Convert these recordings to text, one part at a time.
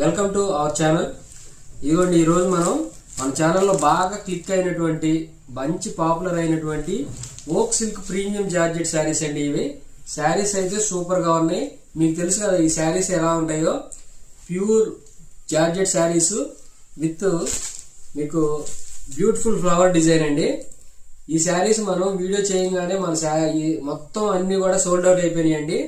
Welcome to our channel ఇదిగోండి ఈరోజు మనం మన ఛానల్లో బాగా క్లిక్ అయినటువంటి మంచి పాపులర్ అయినటువంటి ఓక్ సిల్క్ ప్రీమియం జార్జెట్ శారీస్ అండి ఇవి. శారీస్ అయితే సూపర్గా ఉన్నాయి. మీకు తెలుసు కదా ఈ శారీస్ ఎలా ఉంటాయో? ప్యూర్ జార్జెట్ శారీస్ విత్ మీకు బ్యూటిఫుల్ ఫ్లవర్ డిజైన్ అండి. ఈ శారీస్ మనం వీడియో చేయగానే మన శారీ మొత్తం అన్నీ కూడా సోల్డ్ అవుట్ అయిపోయినాయండి.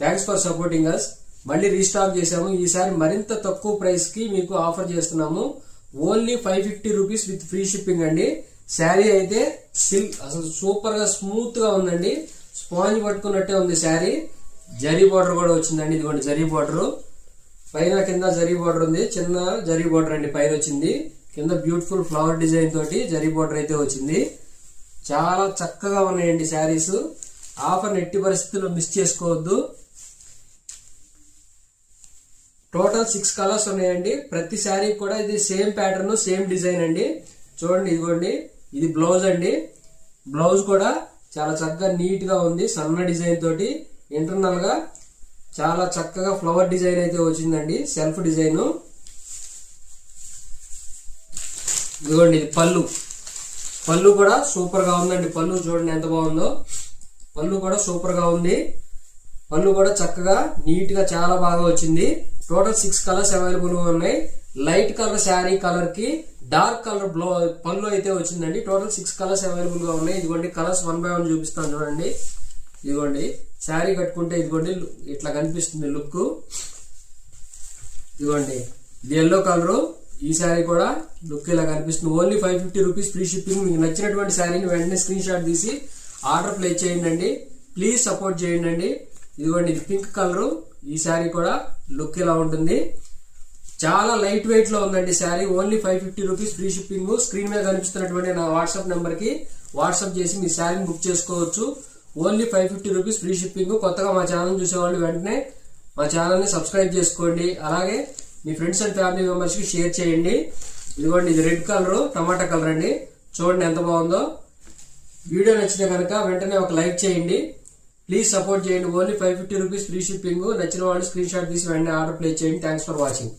థ్యాంక్స్ ఫర్ సపోర్టింగ్ అస్ మళ్ళీ రీస్టాక్ చేసాము ఈసారి మరింత తక్కువ ప్రైస్కి మీకు ఆఫర్ చేస్తున్నాము. Only five fifty rupees with free shipping అండి. శారీ అయితే సిల్క్ అసలు సూపర్గా స్మూత్గా ఉందండి. స్పాంజ్ పట్టుకున్నట్టే ఉంది శారీ. జరీ బార్డర్ కూడా వచ్చిందండి. ఇదిగోండి జరీ బార్డర్. పైన కింద జరీ బార్డర్ ఉంది. చిన్న జరీ బార్డర్ అండి. పైన వచ్చింది. కింద బ్యూటిఫుల్ ఫ్లవర్ డిజైన్ తోటి జరీ బార్డర్ అయితే వచ్చింది. చాలా చక్కగా ఉన్నాయండి శారీస్. ఆఫర్ ఎట్టి పరిస్థితుల్లో మిస్ చేసుకోవద్దు. టోటల్ సిక్స్ కలర్స్ ఉన్నాయండి. ప్రతి శారీ కూడా ఇది సేమ్ ప్యాటర్న్ సేమ్ డిజైన్ అండి. చూడండి ఇదిగోండి. ఇది బ్లౌజ్ అండి. బ్లౌజ్ కూడా చాలా చక్కగా నీట్గా ఉంది సన్న డిజైన్ తోటి. ఇంటర్నల్గా చాలా చక్కగా ఫ్లవర్ డిజైన్ అయితే వచ్చిందండి. Self design. ఇదిగోండి ఇది పళ్ళు. పళ్ళు కూడా సూపర్గా ఉందండి. పళ్ళు చూడండి ఎంత బాగుందో. పళ్ళు కూడా సూపర్గా ఉంది. పళ్ళు కూడా చక్కగా నీట్గా చాలా బాగా వచ్చింది. టోటల్ సిక్స్ కలర్స్ అవైలబుల్ ఉన్నాయి. లైట్ కలర్ శారీ కలర్కి డార్క్ కలర్ బ్లౌ పళ్ళు అయితే వచ్చిందండి. టోటల్ సిక్స్ కలర్స్ అవైలబుల్గా ఉన్నాయి. ఇదిగోండి కలర్స్ వన్ బై వన్ చూపిస్తాను చూడండి. ఇదిగోండి శారీ కట్టుకుంటే ఇదిగోండి ఇట్లా కనిపిస్తుంది లుక్. ఇదిగోండి ఇది ఎల్లో కలరు. ఈ శారీ కూడా లుక్ ఇలా కనిపిస్తుంది. Only five fifty rupees free shipping. మీకు నచ్చినటువంటి శారీని వెంటనే స్క్రీన్ షాట్ తీసి ఆర్డర్ ప్లేస్ చేయండి. అండి ప్లీజ్ సపోర్ట్ చేయండి. ఇదిగోండి ఇది పింక్ కలరు. ఈ శారీ కూడా లుక్ ఇలా ఉంటుంది. చాలా లైట్ వెయిట్లో ఉందండి saree. Only five fifty rupees free shipping. Screen మీద కనిపిస్తున్నటువంటి నా వాట్సాప్ నెంబర్కి వాట్సాప్ చేసి మీ శారీని బుక్ చేసుకోవచ్చు. Only five fifty rupees free shipping. కొత్తగా మా ఛానల్ చూసేవాళ్ళు వెంటనే మా ఛానల్ని సబ్స్క్రైబ్ చేసుకోండి. అలాగే మీ ఫ్రెండ్స్ అండ్ ఫ్యామిలీ మెంబర్స్కి షేర్ చేయండి. ఇదిగోండి ఇది రెడ్ కలరు టమాటా కలర్ అండి చూడండి ఎంత బాగుందో. వీడియో నచ్చితే కనుక వెంటనే ఒక లైక్ చేయండి. ప్లీజ్ సపోర్ట్ చేయండి only five fifty rupees free shipping నచ్చిన వాళ్ళు స్క్రీన్ షాట్ తీసి వెంటనే ఆర్డర్ ప్లేస్ చేయండి. Thanks for watching